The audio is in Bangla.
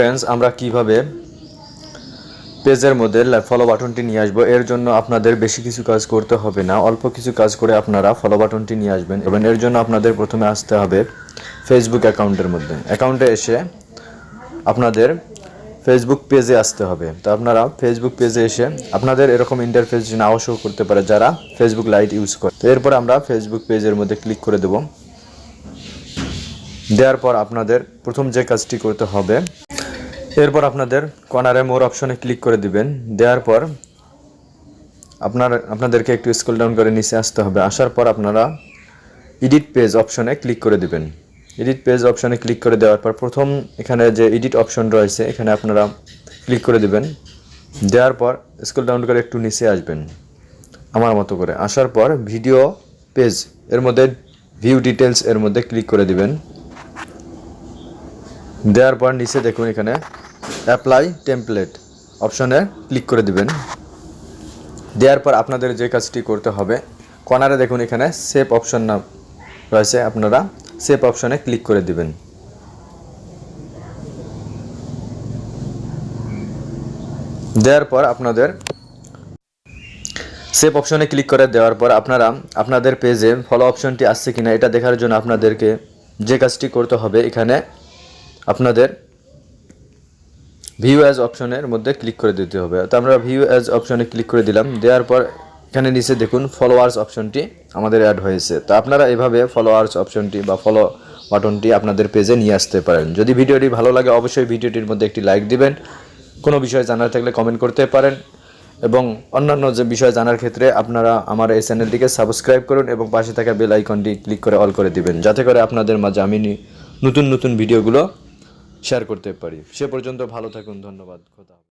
ফ্রেন্ডস আমরা কীভাবে পেজের মধ্যে ফলো বাটনটি নিয়ে আসব? এর জন্য আপনাদের বেশি কিছু কাজ করতে হবে না। অল্প কিছু কাজ করে আপনারা ফলো বাটনটি নিয়ে আসবেন এবং এর জন্য আপনাদের প্রথমে আসতে হবে ফেসবুক অ্যাকাউন্টের মধ্যে। অ্যাকাউন্টে এসে আপনাদের ফেসবুক পেজে আসতে হবে। তো আপনারা ফেসবুক পেজে এসে আপনাদের এরকম ইন্টারফেস নাও শো করতে পারে যারা ফেসবুক লাইট ইউজ করে। তো এরপর আমরা ফেসবুক পেজের মধ্যে ক্লিক করে দেব। দেওয়ার পর আপনাদের প্রথম যে কাজটি করতে হবে এরপর আপনাদের কর্নারে মোর অপশনে ক্লিক করে দিবেন। দেওয়ার পর আপনার, আপনাদেরকে একটু স্কুল ডাউন করে নিচে আসতে হবে। আসার পর আপনারা এডিট পেজ অপশনে ক্লিক করে দিবেন। এডিট পেজ অপশনে ক্লিক করে দেওয়ার পর প্রথম এখানে যে এডিট অপশন রয়েছে, এখানে আপনারা ক্লিক করে দিবেন। দেওয়ার পর স্কুল ডাউন করে একটু নিচে আসবেন, আমার মতো করে। আসার পর ভিডিও পেজ এর মধ্যে ভিউ ডিটেলস এর মধ্যে ক্লিক করে দিবেন। দেওয়ার পর নিচে দেখুন এখানে অ্যাপ্লাই টেমপ্লেট অপশনে ক্লিক করে দিবেন। দেওয়ার পর আপনাদের যে কাজটি করতে হবে, কর্নারে দেখুন এখানে সেভ অপশন না রয়েছে, আপনারা সেভ অপশনে ক্লিক করে দিবেন। দেওয়ার পর আপনাদের সেভ অপশনে ক্লিক করে দেওয়ার পর আপনারা আপনাদের পেজে ফলো অপশনটি আসছে কিনা, এটা দেখার জন্য আপনাদেরকে যে কাজটি করতে হবে, এখানে আপনাদের ভিউ অ্যাজ অপশনের মধ্যে ক্লিক করে দিতে হবে। তো আমরা ভিউ অ্যাজ অপশনে ক্লিক করে দিলাম। দেওয়ার পর এখানে নিচে দেখুন ফলোয়ার্স অপশনটি আমাদের অ্যাড হয়েছে। তো আপনারা এভাবে ফলোয়ার্স অপশনটি বা ফলো বাটনটি আপনাদের পেজে নিয়ে আসতে পারেন। যদি ভিডিওটি ভালো লাগে অবশ্যই ভিডিওটির মধ্যে একটি লাইক দিবেন। কোনো বিষয় জানার থাকলে কমেন্ট করতে পারেন। এবং অন্যান্য যে বিষয় জানার ক্ষেত্রে আপনারা আমার এই চ্যানেলটিকে সাবস্ক্রাইব করুন এবং পাশে থাকা বেল আইকনটি ক্লিক করে অল করে দিবেন। যাতে করে আপনাদের মাঝে আমি নতুন নতুন ভিডিওগুলো শেয়ার করতে পারি সে পর্যন্ত ভালো থাকুন ধন্যবাদ খোদা।